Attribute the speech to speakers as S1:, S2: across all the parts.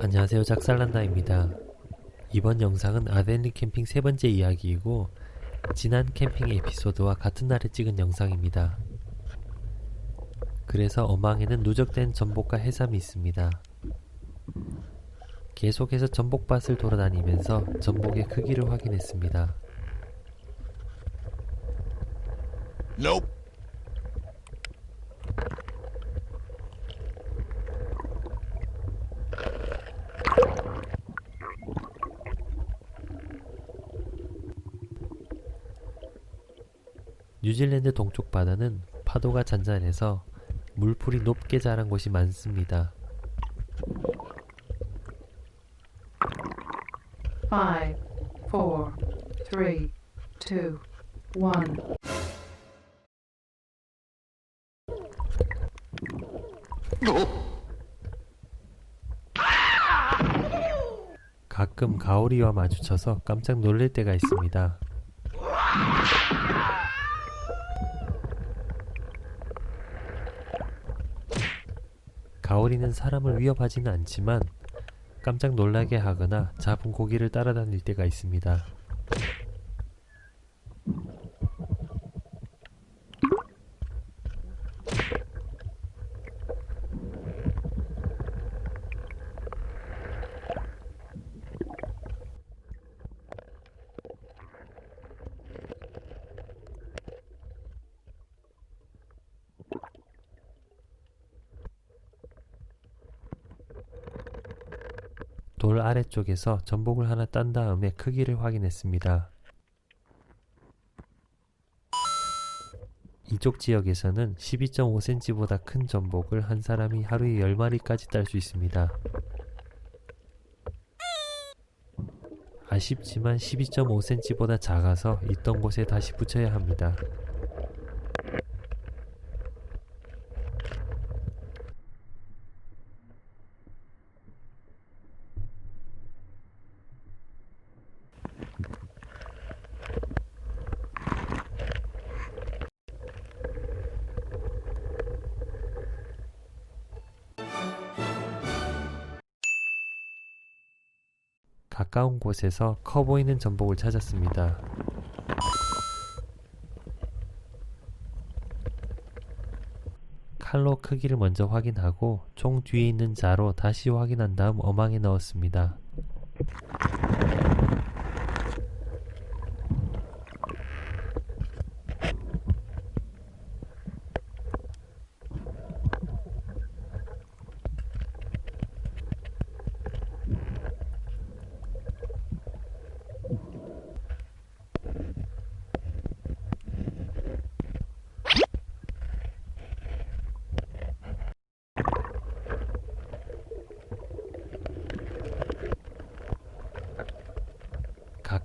S1: 안녕하세요 작살난다입니다. 이번 영상은 아델리 캠핑 세 번째 이야기이고 지난 캠핑 에피소드와 같은 날에 찍은 영상입니다. 그래서 어망에는 누적된 전복과 해삼이 있습니다. 계속해서 전복밭을 돌아다니면서 전복의 크기를 확인했습니다.
S2: Nope.
S1: 뉴질랜드 동쪽 바다는 파도가 잔잔해서 물풀이 높게 자란 곳이 많습니다.
S3: Five, four, three, two, one.
S1: 가끔 가오리와 마주쳐서 깜짝 놀랄 때가 있습니다. 가오리는 사람을 위협하지는 않지만 깜짝 놀라게 하거나 잡은 고기를 따라다닐 때가 있습니다. 돌 아래쪽에서 전복을 하나 딴 다음에 크기를 확인했습니다. 이쪽 지역에서는 12.5cm보다 큰 전복을 한 사람이 하루에 10마리까지 딸 수 있습니다. 아쉽지만 12.5cm보다 작아서 있던 곳에 다시 붙여야 합니다. 가까운 곳에서 커 보이는 전복을 찾았습니다. 칼로 크기를 먼저 확인하고 총 뒤에 있는 자로 다시 확인한 다음 어망에 넣었습니다.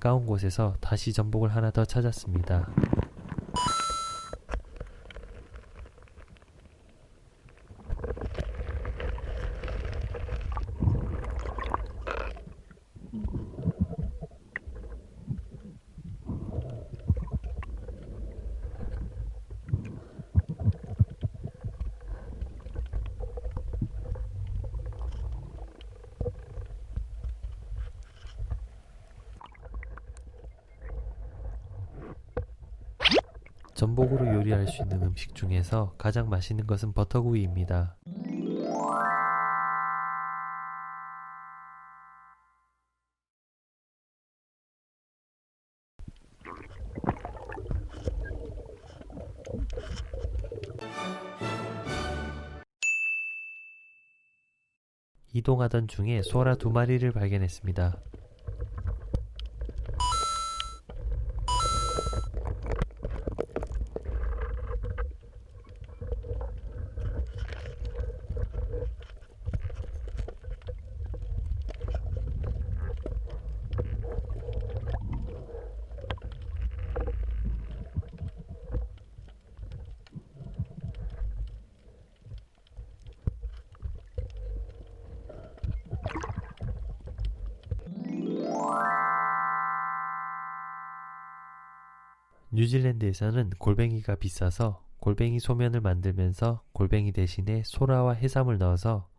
S1: 가까운 곳에서 다시 전복을 하나 더 찾았습니다. 전복으로 요리할 수 있는 음식 중에서 가장 맛있는 것은 버터구이입니다. 이동하던 중에 소라 두 마리를 발견했습니다. 뉴질랜드에서는 골뱅이가 비싸서 골뱅이 소면을 만들면서 골뱅이 대신에 소라와 해삼을 넣어서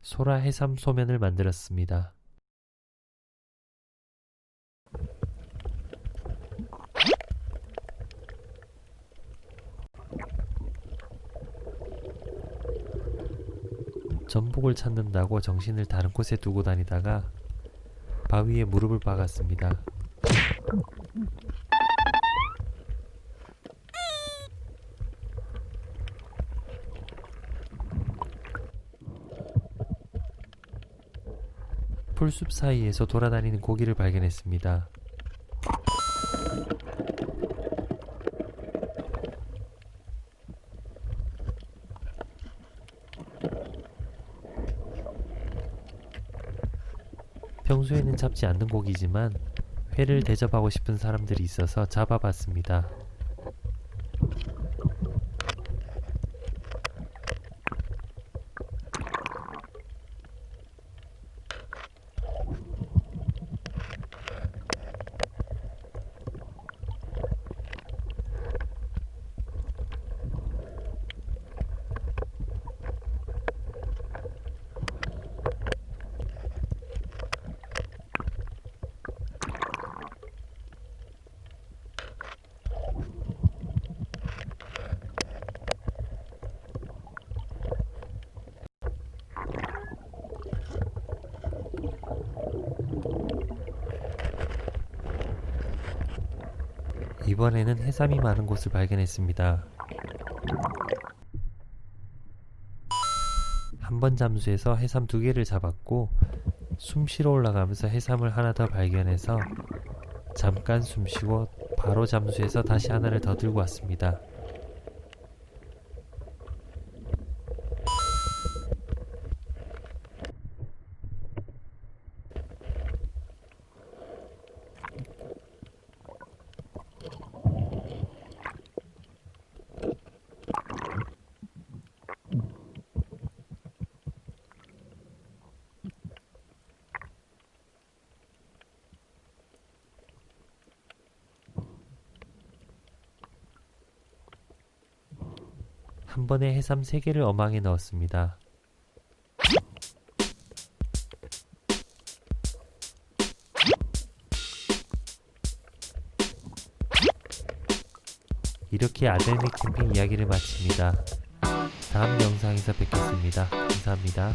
S1: 소라 해삼 소면을 만들었습니다. 전복을 찾는다고 정신을 다른 곳에 두고 다니다가 바위에 무릎을 박았습니다. 풀숲 사이에서 돌아다니는 고기를 발견했습니다. 평소에는 잡지 않는 고기지만 회를 대접하고 싶은 사람들이 있어서 잡아봤습니다. 이번에는 해삼이 많은 곳을 발견했습니다. 한 번 잠수해서 해삼 두 개를 잡았고 숨 쉬러 올라가면서 해삼을 하나 더 발견해서 잠깐 숨 쉬고 바로 잠수해서 다시 하나를 더 들고 왔습니다. 한 번에 해삼 세 개를 어망에 넣었습니다. 이렇게 아델리 캠핑 이야기를 마칩니다. 다음 영상에서 뵙겠습니다. 감사합니다.